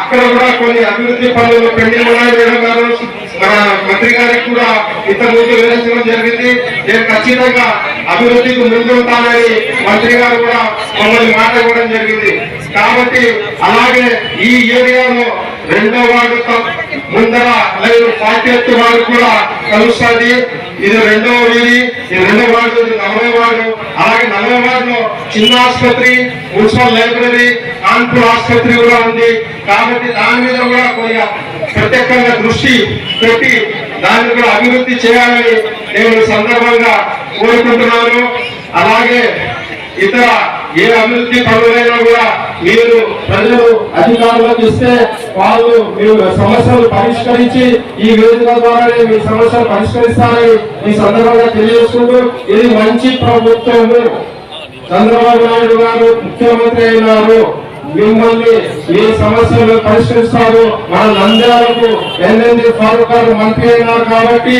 అక్కడ కూడా కొన్ని అభివృద్ధి పనులు పెండింగ్ ఉన్నాయి. మేడం గారు మన మంత్రి గారికి కూడా ఇంతకుముందు వివరించడం జరిగింది. నేను ఖచ్చితంగా అభివృద్ధికి ముందుంటానని మంత్రి గారు కూడా మమ్మల్ని మాట ఇవ్వడం జరిగింది. కాబట్టి అలాగే ఈ ఏరియాలో రెండో వార్డు ముందర అలాగే లేదు పార్టీ వార్డు కూడా కలుస్తుంది. ఇది రెండవ వీధి ఇది రెండవ వార్డు ఇది నలభై వార్డు. అలాగే నలభై వార్డులో చిన్న ఆసుపత్రి మున్సిపల్ లైబ్రరీ కాన్పూర్ ఆసుపత్రి కూడా ఉంది. కాబట్టి దాని మీద కూడా కొద్దిగా ప్రత్యేకంగా దృష్టి పెట్టి దాన్ని కూడా అభివృద్ధి చేయాలని నేను సందర్భంగా కోరుకుంటున్నాను. అలాగే ఇతర ఏ అభివృద్ధి పనులైనా కూడా మీరు ప్రజలు అధికారులకు ఇస్తే వాళ్ళు మీరు సమస్యలు పరిష్కరించి ఈ వేదిక ద్వారానే మీ సమస్యలు పరిష్కరిస్తారని ఈ సందర్భంగా తెలియజేసుకుంటూ ఇది మంచి ప్రభుత్వము. చంద్రబాబు నాయుడు గారు ముఖ్యమంత్రి అయినారు. మిమ్మల్ని మీ సమస్యలు పరిష్కరిస్తారు. మన నంద్యాలకు ఎన్ఎండి ఫారూక్ గారు మంత్రి అయినారు కాబట్టి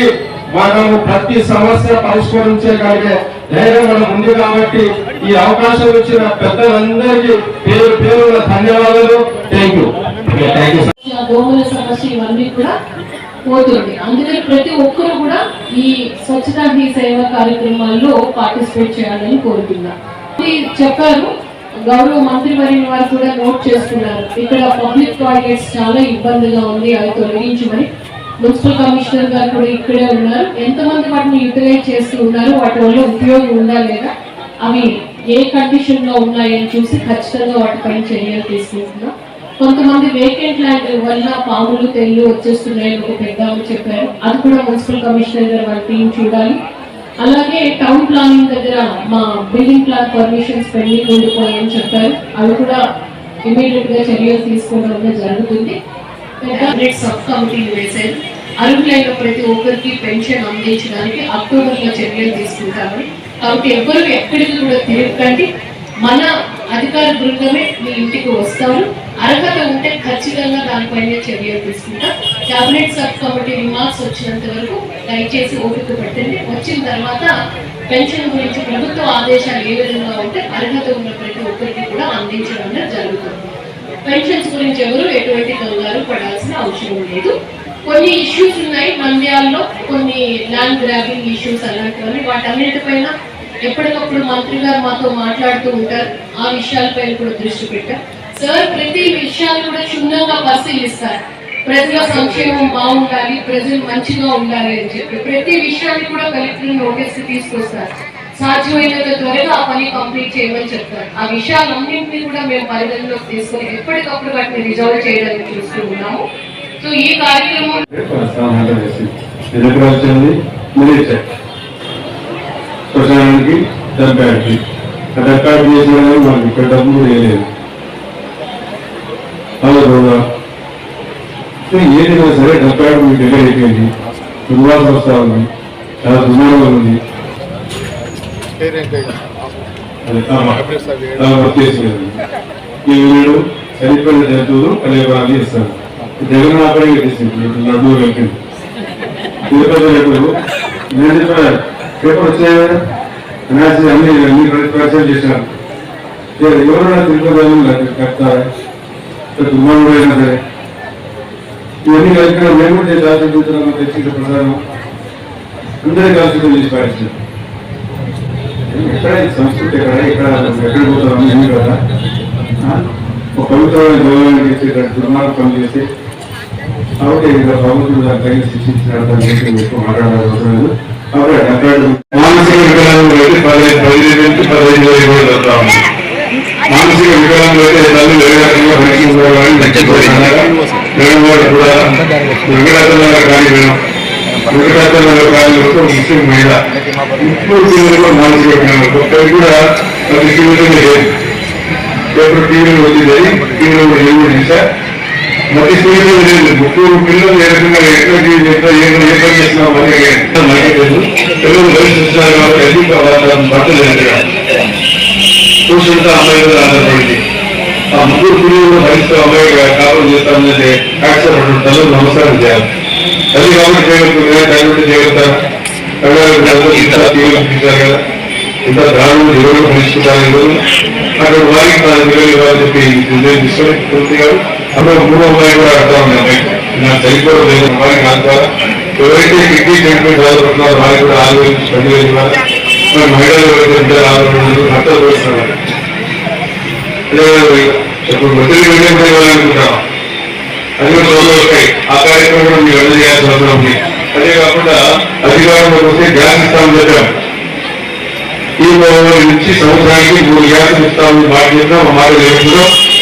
మనము ప్రతి సమస్య పరిష్కరించగలిగే ధైర్యం మనం ఉంది కాబట్టి ఈ అవకాశం ఇచ్చిన పెద్దలందరికీ పేరు పేరు ధన్యవాదాలు. థ్యాంక్ యూ థ్యాంక్ యూ దోమల సమస్య ఇవన్నీ కూడా పోతుంది అందుకని ప్రతి ఒక్కరు కూడా ఈ స్వచ్ఛతా హీ సేవ కార్యక్రమాల్లో పార్టిసిపేట్ చేయాలని కోరుతున్నా. చెప్పారు గౌరవ మంత్రి వర్యుల వారు కూడా నోట్ చేసుకున్నారు. ఇక్కడ పబ్లిక్ టాయిలెట్స్ చాలా ఇబ్బందిగా ఉంది. అవి తొలగించమని మున్సిపల్ కమిషనర్ గారు కూడా ఇక్కడే ఉన్నారు. ఎంతమంది వాటిని యూటిలైజ్ చేస్తూ ఉన్నారు? వాటి వల్ల ఉపయోగం ఉందా లేదా? అవి ఏ కండిషన్లో ఉన్నాయని చూసి ఖచ్చితంగా వాటిపైన చర్యలు తీసుకుంటున్నాం. కొంతమంది వేకెంట్ ల్యాండ్ వల్ల పాములు తెల్లు వచ్చేస్తున్నాయని ఒక పెద్ద చెప్పారు. అది కూడా మున్సిపల్ కమిషనర్ గారు వాళ్ళ టీం చూడాలి. అలాగే టౌన్ ప్లానింగ్ దగ్గర మా బిల్డింగ్ ప్లాన్ పర్మిషన్స్ పెండింగ్ ఉండిపోయాయని చెప్పారు. అవి కూడా ఇమీడియట్గా చర్యలు తీసుకోవడం జరుగుతుంది. సబ్ కమిటీని వేశారు. అర్హులైన ప్రతి ఒక్కరికి పెన్షన్ అందించడానికి అక్టోబర్లో చర్యలు తీసుకుంటామని కాబట్టి ఎవరు ఎక్కడికి కూడా తిరగకండి. మన అధికార బృందమే మీ ఇంటికి వస్తారు. అర్హత ఉంటే ఖచ్చితంగా దానిపైన చర్యలు తీసుకుంటాం. క్యాబినెట్ సబ్ కమిటీ రిమార్క్స్ వచ్చినంత వరకు దయచేసి ఓపిక పెట్టండి. వచ్చిన తర్వాత పెన్షన్ గురించి ప్రభుత్వ ఆదేశాలు ఏ విధంగా ఉంటే అర్హత ఉన్న ప్రతి ఒక్కరికి కూడా అందించడం జరుగుతుంది. పెన్షన్స్ గురించి ఎవరు అవసరం లేదు. కొన్ని ఇష్యూస్ ఉన్నాయి మంద్యాల్లో కొన్ని ల్యాండ్ గ్రాబింగ్ ఇష్యూస్ అలాంటివన్నీ. వాటన్నిటిపైన ఎప్పటికప్పుడు మంత్రి గారు మాతో మాట్లాడుతూ ఉంటారు. ఆ విషయాలపైన కూడా దృష్టి పెట్టారు. సార్ ప్రతి విషయాలు కూడా క్షుణ్ణంగా పరిశీలిస్తారు. ప్రజల సంక్షేమం బాగుండాలి ప్రజలు మంచిగా ఉండాలి అని చెప్పి. ప్రతి విషయాన్ని కూడా కలెక్టర్ నోటీస్ తీసుకొస్తారు. సాధ్యమైనంత త్వరగా ఆ పని కంప్లీట్ చేయమని చెప్తారు. ఆ విషయాలన్నింటినీ కూడా మేము పరిగణలోకి తీసుకొని ఎప్పటికప్పుడు వాటిని రిజాల్వ్ చేయడానికి చూస్తూ ఉన్నాము. సో ఈ కార్యక్రమం వచ్చింది చేసిన మనకి ఇక్కడ డబ్బు కూడా వేయలేదు. అలా ఏదైనా సరే మీకు దగ్గర అయిపోయింది. దుర్వాసన వస్తా ఉంది. చాలా దుర్మార్గం ఉంది. అది వర్తేసేది ఈ వీడు చనిపోయిన జంతువులు కలియబాలి ఇస్తాను జగన్ ఆపడే పెట్టేసింది నడుము వెళ్తుంది తిరుపతి రేపు నేను చెప్పాను పేపర్ వచ్చాయి? అనాల్సి అన్ని అన్ని పరిచయం చేశాను ఎవరైనా తిరుపతి కట్టారా దుమ్మాలు అయినా సరే. ఇవన్నీ కలిపిన మేము కూడా జాతర చూస్తున్నాము తెచ్చిన ప్రసారం అందరూ కలిసి చేసి పాటించారు. ఎక్కడ సంస్కృతి ఎక్కడ? ఎక్కడ? ఎక్కడ పోతున్నాము ఏమి కదా? ఆ? ఒక పవిత్రమైన దుర్మార్గ చేసి చేసి కాబట్టి ఇక్కడ ప్రభుత్వం దాని శిక్షించినట్టు ఎక్కువ మాట్లాడాలి అవసరం లేదు. మానసిక వికలాంగులు అయితే పదిహేను పదిహేను నుంచి పదిహేను కూడా ఉంది. మానసిక వికలాంగులు అయితే తల్లి వేరే రకంగా కూడా కానీ కానీ ముస్లిం మహిళ. ఇప్పుడు మానసిక వికలాంగులు. ఒక్కరికి కూడా లేదు. పేపర్ టీవీలో వచ్చింది టీవీలో కూడా ఏమి చేశా మధ్య స్నేహితులు లేదు ముగ్గురు పిల్లలు ఏ రకంగా ఎక్కడ జీవితం ఎక్కడ ఏ ఏ పని చేసినా మరి మనకే తెలుసు. పిల్లలు భవిష్యత్తు కాబట్టి అధిక వాళ్ళ బట్టలు లేదు చూసుకుంటే అమ్మాయి మీద ఆధారపడింది. ఆ ముగ్గురు పిల్లలు భవిష్యత్తు అమ్మాయి కాపురం చేస్తామంటే యాక్సిడెంట్ తల్లి నమస్కారం చేయాలి. తల్లి కాబట్టి చేయగలుగుతుంది కాబట్టి చేయగలుగుతారు తీర్చారు కదా. ఇంత దారుణం ఎవరు పరిష్కృతాలు అక్కడ వారికి తాను పిల్లలు ఇవ్వాలని చెప్పి నిర్ణయం తీసుకొని పూర్తి గారు అప్పుడు మూడో అమ్మాయి కూడా అర్థం ఉంది అమ్మాయి నాకు సరిపోవడం లేదు అమ్మాయి కాదు కదా ఎవరైతే కిడ్నీ ట్రీట్మెంట్ చదువుకుంటున్నారో వారికి కూడా ఆరు వేలు నుంచి వేలు ఇవ్వాలి. మరి మహిళలు ఎవరైతే ఉంటారో ఆరు వేలు భర్తలు పోస్తున్నారు అదే ఇప్పుడు ఒత్తిడి వెళ్ళే ఇవ్వాలనుకుంటున్నాం అది కూడా రోజులు వస్తాయి. ఆ కార్యక్రమం మీరు రద్దు చేయాల్సిన అవసరం ఉంది. అదే కాకుండా అధికారంలోకి వస్తే గ్యాస్ ఇస్తామని చెప్పాము ఈ భవనం నుంచి సంవత్సరానికి మూడు గ్యాస్ ఇస్తామని బాధ్యత చెప్పినా మా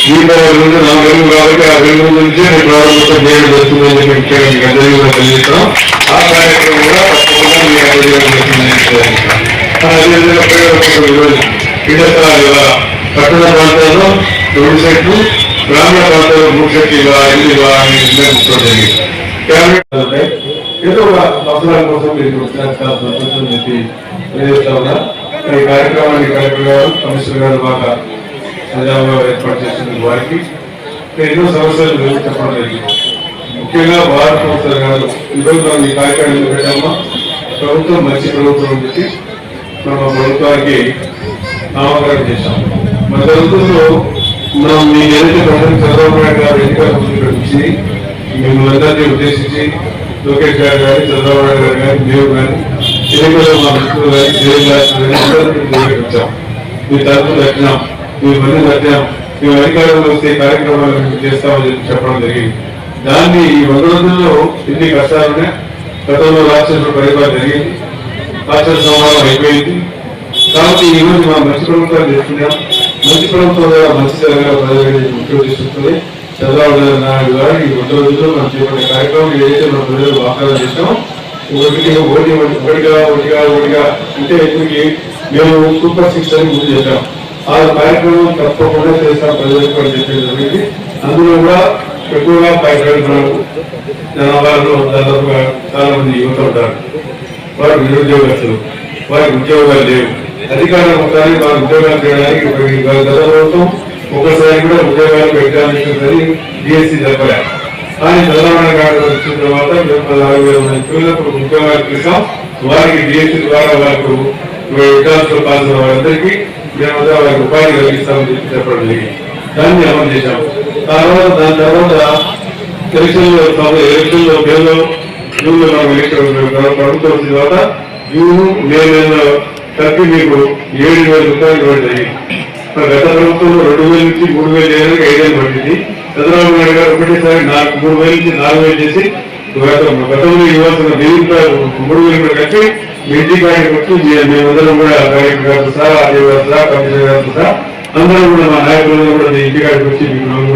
ఈ భవనం నుండి నాలుగు వెలుగు కాబట్టి ఆ వెలుగు నుంచి నేను ప్రారంభంతో చేయడం జరుగుతుందని చెప్పి అందరికీ కూడా తెలియజేస్తాం ఆ కార్యక్రమం కూడా తప్పకుండా మీ ఆ పట్టణ ప్రాంతాల్లో రెండు సెట్లు గ్రామీణ ప్రాంతాల్లో మూడు సెట్లు ఇలా ఇల్లు ఇవ్వ అని నిర్ణయించుకోవడం జరిగింది ఏదో ఒక అవసరాల కోసం మీరు చెప్పి ఉన్నా ఈ కార్యక్రమాన్ని కలెక్టర్ గారు కమిషనర్ గారు బాగా సజావుగా ఏర్పాటు చేసిన వారికి ఎన్నో సమస్యలు చెప్పడం జరిగింది. ముఖ్యంగా భారత ప్రభుత్వం గారు ఈరోజు మనం ఈ కార్యక్రమం ఎందుకు పెట్టామా? ప్రభుత్వం మంచి ప్రభుత్వం అని మన ప్రభుత్వానికి నామకరణం చేశాం. మన ప్రభుత్వంలో మనం మీ ఏదైతే ప్రజలు చంద్రబాబు నాయుడు గారు ఎన్నికల ముందు మిమ్మల్ని అందరినీ ఉద్దేశించి లోకేష్ గారు కానీ చంద్రబాబు నాయుడు గారు కానీ మేము కానీ ఎన్నికల్లో మా మిత్రులు మీ తరఫు తగ్గినాం మీ మంది మేము అధికారంలో వస్తే ఈ కార్యక్రమాలు మేము చేస్తామని చెప్పడం జరిగింది దాన్ని ఈ వంద రోజుల్లో ఎన్ని కష్టాలున్నాయి గతంలో రాష్ట్రంలో పరిపాలన జరిగింది రాష్ట్ర సంవాదం అయిపోయింది కాబట్టి ఈ రోజు మా మంచి ప్రభుత్వాలు చేస్తున్నాం మంచి ప్రభుత్వం ద్వారా మంచి జరగాల ప్రజలకి చంద్రబాబు నాయుడు గారు ఈ వంద రోజుల్లో మనం చేపట్టే కార్యక్రమం ఏదైతే మన ప్రజలు వాగ్దానం చేస్తామో ఒకటికి ఒకటి ఒకటిగా ఒకటిగా ఒకటిగా అంటే ఇప్పటికి మేము సూపర్ సిక్స్ అని ముందు చేశాం. ఆ కార్యక్రమం తప్పకుండా చేస్తాం ప్రజలకు అని చెప్పేది జరిగింది. అందులో కూడా ఎక్కువగా భయపడుతున్నారు జనాభాలో దాదాపుగా చాలా మంది యువత ఉంటారు. వారు నిరుద్యోగస్తులు. వారికి ఉద్యోగాలు లేవు. అధికారం ఒకసారి వారి ఉద్యోగాలు చేయడానికి గత ప్రభుత్వం ఒకసారి కూడా ఉద్యోగాలు పెట్టడానికి డిఎస్సి జరపలే కానీ చంద్రబాబు గారు వచ్చిన తర్వాత మేము ముఖ్యంగా వేల వారికి డిఎస్సి ద్వారా వాళ్ళకు విద్యార్థులు పాల్గొన్న వారందరికీ మేము వారికి ఉపాధి కలిగిస్తామని చెప్పి చెప్పడం జరిగింది. దాన్ని అమలు చేశాం. తర్వాత దాని తర్వాత ఎలక్షన్లో ఎలక్షన్లో ఎలక్షన్లో మేలో జూన్ మనం ఎలక్షన్ ప్రభుత్వం వచ్చిన తర్వాత జూన్ మే నెలలో కలిపి మీకు ఏడు వేల రూపాయలు ఇవ్వడం జరిగింది. గత ప్రభుత్వంలో రెండు వేల నుంచి మూడు వేలు చేయడానికి వేలు పడింది. చంద్రబాబు నాయుడు గారు ఒకటేసారి నాలుగు మూడు వేల నుంచి నాలుగు వేలు చేసి గతంలో ఇవ్వాల్సిన దేవుడు మూడు వేలు కూడా కట్టి మీ ఇంటి కాడికి మేమందరం కూడా కలెక్టర్ గారు సార్ ఆర్డీఓ గారు సార్ కమిషనర్ గారు సార్. అందరం కూడా మా నాయకులందరూ కూడా మీ ఇంటి కాడికి వచ్చి మీకు లోన్